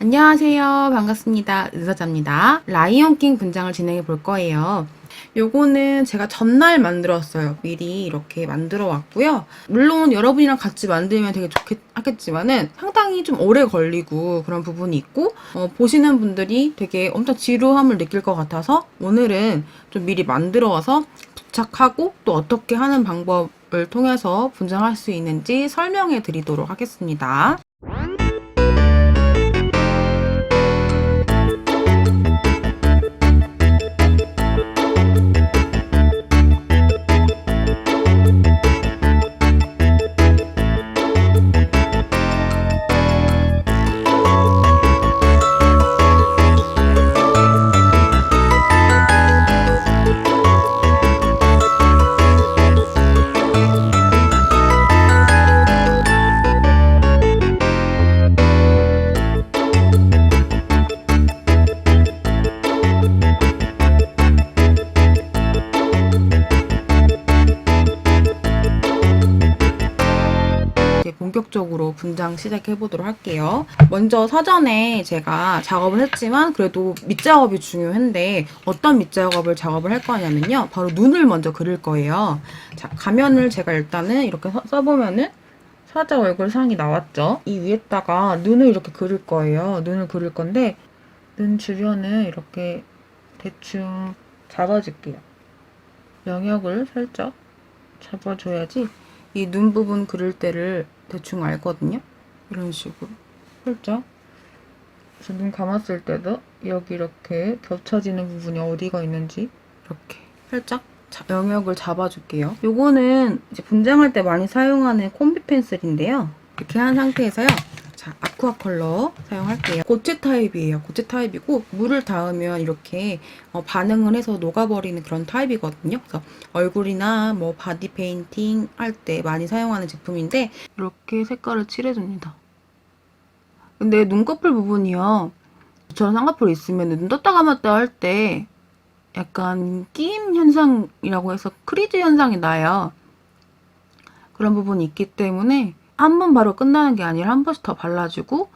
안녕하세요. 반갑습니다. 의사자입니다. 라이온킹 분장을 진행해 볼 거예요. 요거는 제가 전날 만들었어요. 미리 이렇게 만들어 왔고요. 물론 여러분이랑 같이 만들면 되게 좋겠, 하겠지만은 상당히 좀 오래 걸리고 그런 부분이 있고, 어, 보시는 분들이 되게 엄청 지루함을 느낄 것 같아서 오늘은 좀 미리 만들어 와서 부착하고 또 어떻게 하는 방법을 통해서 분장할 수 있는지 설명해 드리도록 하겠습니다. 본격적으로 분장 시작해 보도록 할게요. 먼저 사전에 제가 작업을 했지만 그래도 밑작업이 중요한데 어떤 밑작업을 작업을 할 거냐면요. 바로 눈을 먼저 그릴 거예요. 자, 가면을 제가 일단은 이렇게 써- 써보면은 살짝 얼굴 상이 나왔죠. 이 위에다가 눈을 이렇게 그릴 거예요. 눈을 그릴 건데 눈 주변을 이렇게 대충 잡아줄게요. 영역을 살짝 잡아줘야지 이 눈 부분 그릴 때를 대충 알거든요. 이런 식으로 살짝. 그래서 눈 감았을 때도 여기 이렇게 겹쳐지는 부분이 어디가 있는지 이렇게 살짝 자- 영역을 잡아줄게요. 요거는 이제 분장할 때 많이 사용하는 콤비 펜슬인데요. 이렇게 한 상태에서요. 자, 아쿠아 컬러 사용할게요. 고체 타입이에요. 고체 타입이고 물을 닿으면 이렇게 어, 반응을 해서 녹아버리는 그런 타입이거든요. 그래서 얼굴이나 뭐 바디 페인팅 할 때 많이 사용하는 제품인데 이렇게 색깔을 칠해줍니다. 근데 눈꺼풀 부분이요. 저런 쌍꺼풀 있으면 눈 떴다 감았다 할 때 약간 끼임 현상이라고 해서 크리즈 현상이 나요. 그런 부분이 있기 때문에 한 번 바로 끝나는 게 아니라 한 번씩 더 발라주고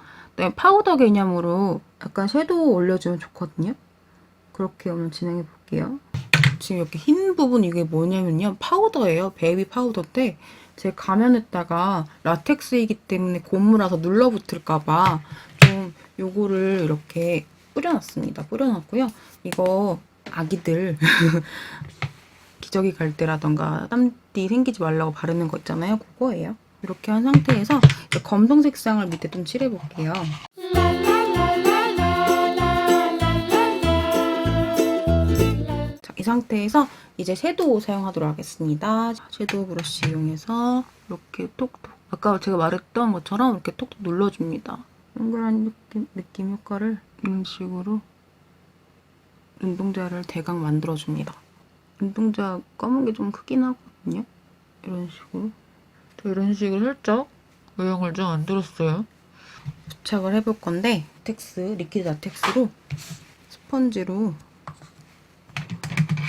파우더 개념으로 약간 섀도우 올려주면 좋거든요. 그렇게 오늘 진행해 볼게요. 지금 이렇게 흰 부분 이게 뭐냐면요. 파우더예요. 베이비 파우더인데 제 가면에다가 라텍스이기 때문에 고무라서 눌러붙을까봐 좀 요거를 이렇게 뿌려놨습니다. 뿌려놨고요. 이거 아기들 기저귀 갈 때라던가 땀띠 생기지 말라고 바르는 거 있잖아요. 그거예요. 이렇게 한 상태에서 검정 색상을 밑에 좀 칠해볼게요. 자, 이 상태에서 이제 섀도우 사용하도록 하겠습니다. 자, 섀도우 브러쉬 이용해서 이렇게 톡톡 아까 제가 말했던 것처럼 이렇게 톡톡 눌러줍니다. 동그란 느낌, 느낌 효과를 이런 식으로 눈동자를 대강 만들어줍니다. 눈동자 검은 게 좀 크긴 하거든요. 이런 식으로. 저 이런 식으로 살짝 모양을 좀 만들었어요. 부착을 해볼 건데 텍스, 리퀴드 라텍스로 스펀지로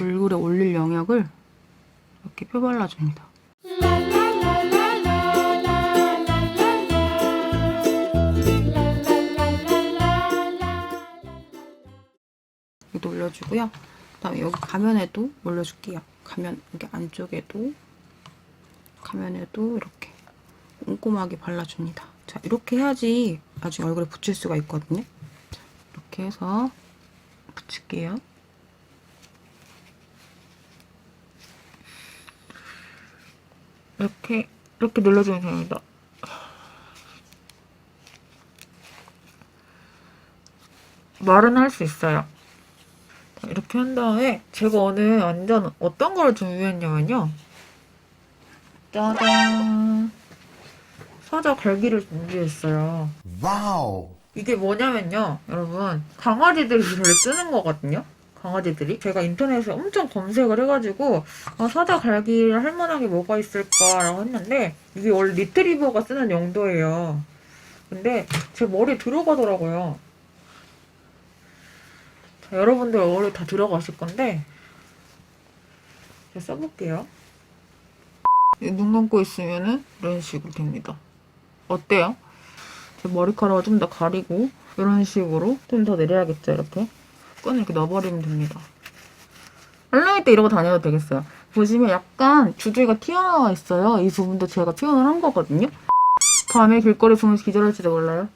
얼굴에 올릴 영역을 이렇게 펴발라줍니다. 여기도 올려주고요. 그다음에 여기 가면에도 올려줄게요. 가면 여기 안쪽에도 가면에도 이렇게 꼼꼼하게 발라줍니다. 자 이렇게 해야지 나중에 얼굴에 붙일 수가 있거든요. 자, 이렇게 해서 붙일게요. 이렇게 이렇게 눌러주면 됩니다. 말은 할 수 있어요. 자, 이렇게 한 다음에 제가 오늘 완전 어떤 걸 준비했냐면요. 짜잔. 사자 갈기를 준비했어요. 와우. 이게 뭐냐면요, 여러분. 강아지들이 원래 쓰는 거거든요. 강아지들이. 제가 인터넷에 엄청 검색을 해가지고, 아, 사자 갈기를 할 만한 게 뭐가 있을까라고 했는데, 이게 원래 리트리버가 쓰는 용도예요. 근데 제 머리에 들어가더라고요. 자, 여러분들 머리에 다 들어가실 건데, 제가 써볼게요. 눈 감고 있으면은 이런 식으로 됩니다. 어때요? 제 머리카락을 좀 더 가리고 이런 식으로 좀 더 내려야겠죠 이렇게? 끈을 이렇게 넣어버리면 됩니다. 할로윈 때 이러고 다녀도 되겠어요. 보시면 약간 주둥이가 튀어나와 있어요. 이 부분도 제가 표현을 한 거거든요. 밤에 길거리 보면서 기절할지도 몰라요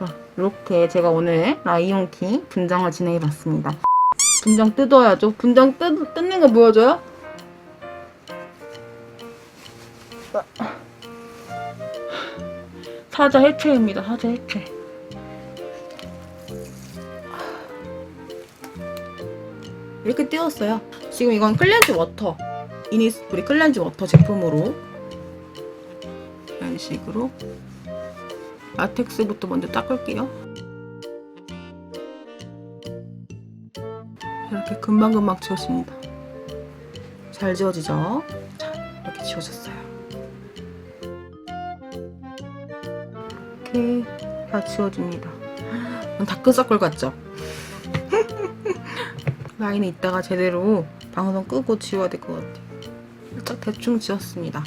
자, 이렇게 제가 오늘 라이온킹 분장을 진행해봤습니다. 분장 뜯어야죠. 분장 뜯, 뜯는 거 보여줘요? 사자 해체입니다. 사자 해체. 이렇게 띄웠어요. 지금 이건 클렌즈 워터. 이니스프리 클렌즈 워터 제품으로 이런 식으로 라텍스부터 먼저 닦을게요. 이렇게 금방금방 지워집니다. 잘 지워지죠? 자, 이렇게 지워졌어요. 이렇게 다 지워집니다. 다크서클 같죠? 라인은 이따가 제대로 방송 끄고 지워야 될 것 같아요. 살짝 대충 지웠습니다.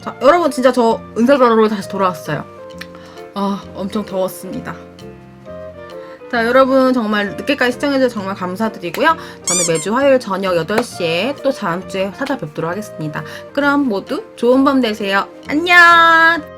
자, 여러분 진짜 저 은살바로로 다시 돌아왔어요. 아, 엄청 더웠습니다. 자, 여러분 정말 늦게까지 시청해주셔서 정말 감사드리고요. 저는 매주 화요일 저녁 8시에 또 다음 주에 찾아뵙도록 하겠습니다. 그럼 모두 좋은 밤 되세요. 안녕!